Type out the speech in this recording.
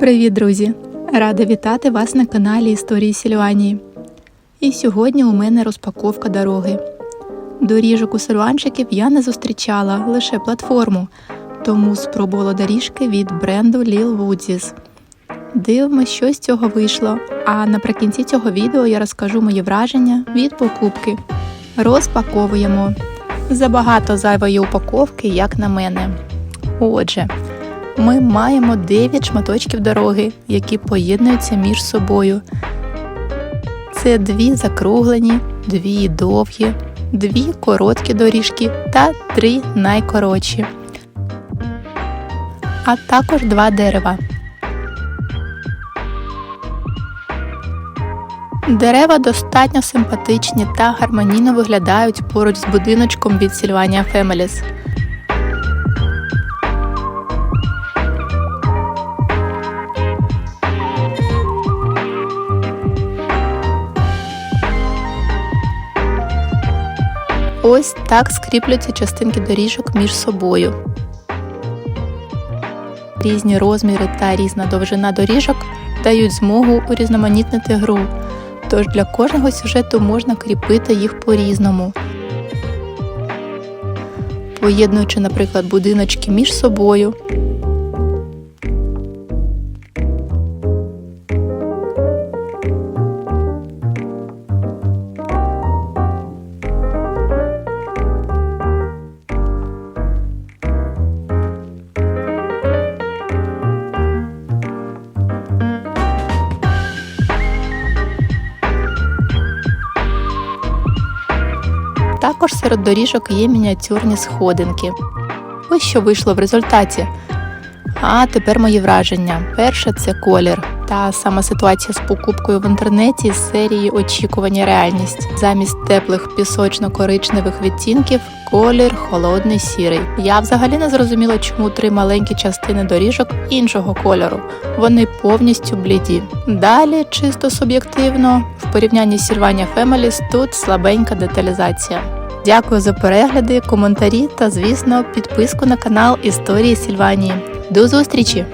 Привіт, друзі! Рада вітати вас на каналі Історії Сільванії. І сьогодні у мене розпаковка дороги. Доріжок у сильванчиків я не зустрічала лише платформу, тому спробувала доріжки від бренду Lil Woodzies. Дивимось, що з цього вийшло. А наприкінці цього відео я розкажу мої враження від покупки. Розпаковуємо. Забагато зайвої упаковки, як на мене. Отже, ми маємо 9 шматочків дороги, які поєднуються між собою. Це дві закруглені, дві довгі, дві короткі доріжки та три найкоротші, а також два дерева. Дерева достатньо симпатичні та гармонійно виглядають поруч з будиночком від Sylvania Families. Ось так скріплюються частинки доріжок між собою. Різні розміри та різна довжина доріжок дають змогу урізноманітнити гру, тож для кожного сюжету можна кріпити їх по-різному. Поєднуючи, наприклад, будиночки між собою. Також серед доріжок є мініатюрні сходинки. Ось що вийшло в результаті. А тепер мої враження. Перше це колір. Та сама ситуація з покупкою в інтернеті з серії очікування реальність. Замість теплих пісочно-коричневих відтінків колір холодний сірий. Я взагалі не зрозуміла, чому три маленькі частини доріжок іншого кольору. Вони повністю бліді. Далі, чисто суб'єктивно, в порівнянні з Sylvania Families тут слабенька деталізація. Дякую за перегляди, коментарі та, звісно, підписку на канал Історії Сільванії. До зустрічі!